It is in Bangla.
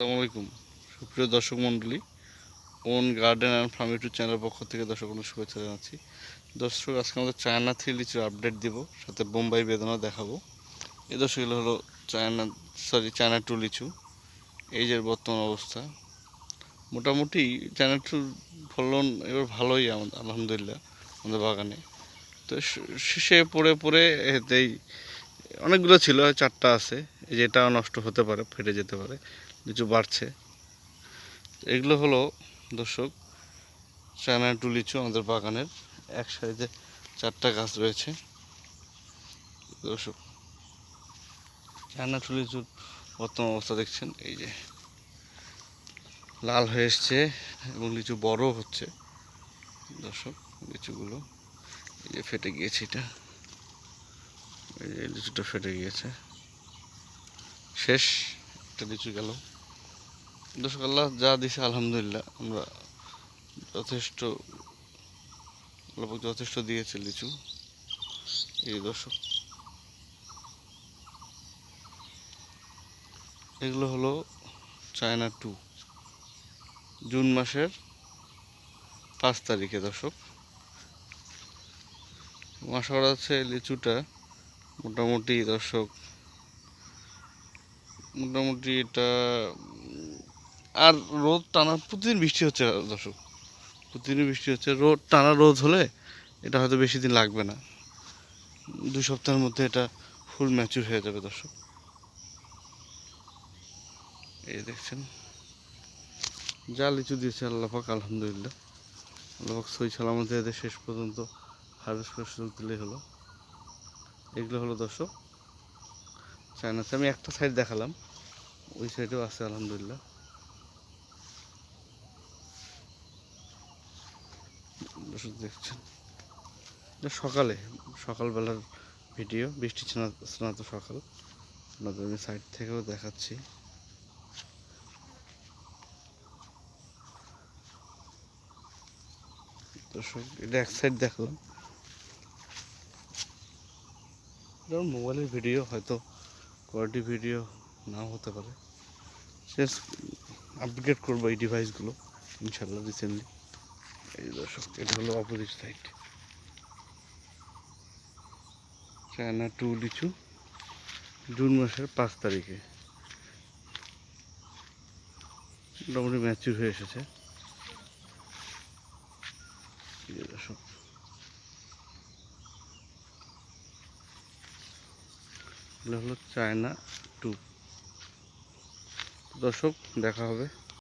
আসসালামু আলাইকুম। সুপ্রিয় দর্শক মণ্ডলী, own garden and farm YouTube চ্যানেলের পক্ষ থেকে দর্শক বন্ধু শুভেচ্ছা জানাচ্ছি। দর্শক, আজকে আমাদের চায়না থ্রি লিচুর আপডেট দিব, সাথে বোম্বাই বেদনা দেখাবো। এই দর্শক, এগুলো হলো চায়না সরি চায়না টু লিচু। এই যে বর্তমান অবস্থা। মোটামুটি চায়না টুর ফলন এবার ভালোই আমাদের আলহামদুলিল্লাহ, আমাদের বাগানে। তো শেষে পড়ে পড়ে এতেই অনেকগুলো ছিল, চারটা আছে। এই যে এটাও নষ্ট হতে পারে, ফেটে যেতে পারে লিচু বাড়ছে। এগুলো হলো, দর্শক, চায়না টু লিচু আমাদের বাগানের এক সাইডে চারটা গাছ রয়েছে। দর্শক, চায়না টু লিচুর বর্তমান অবস্থা দেখছেন, এই যে লাল হয়ে এসছে এবং লিচু বড় হচ্ছে। দর্শক, লিচুগুলো এই যে ফেটে গিয়েছে এটা। এই যে লিচুটা ফেটে গিয়েছে। শেষ, একটা লিচু গেল। দর্শক আল্লাহ যা দিছে, আলহামদুলিল্লাহ, আমরা যথেষ্ট যথেষ্ট দিয়েছে লিচু। এই দর্শক। এগুলো হলো চায়না টু। জুন মাসের পাঁচ তারিখে দর্শক। আশা যাচ্ছে লিচুটা। মোটামুটি দর্শক মোটামুটি এটা আর রোদ, টানা, প্রতিদিন বৃষ্টি হচ্ছে দর্শক। প্রতিদিন বৃষ্টি হচ্ছে। রোদ, টানা রোদ হলে এটা হয়তো বেশি দিন লাগবে না। দুই সপ্তাহের মধ্যে এটা ফুল ম্যাচুর হয়ে যাবে দর্শক। এই দেখছেন। যা লিচু দিয়েছে আল্লাহ পাক, আলহামদুলিল্লাহ। আল্লাহ পাক সই সালামতে এদের শেষ পর্যন্ত হারভেস্ট করে সুযোগ দিলেই হলো। এগুলো হলো দর্শক। চায়নাতে আমি একটা সাইড দেখালাম। ওই সাইডেও আছে, আলহামদুলিল্লাহ। দেখছেন, এটা সকালে, সকালবেলার ভিডিও বৃষ্টি স্নাত সকাল। আপনাদের আমি সাইড থেকেও দেখাচ্ছি। এটা এক সাইড দেখলাম মোবাইলের ভিডিও হয়তো কোয়ালিটি ভিডিও নাও হতে পারে। আপগ্রেড করব এই ডিভাইসগুলো ইনশাল্লাহ রিসেন্টলি এই দর্শক, এটা হলো অপোজিট সাইড চায়না টু লিচু, জুন মাসের পাঁচ তারিখে। মোটামুটি ম্যাচিউর হয়ে এসেছে। এগুলো হলো চায়না টু দর্শক দেখা হবে।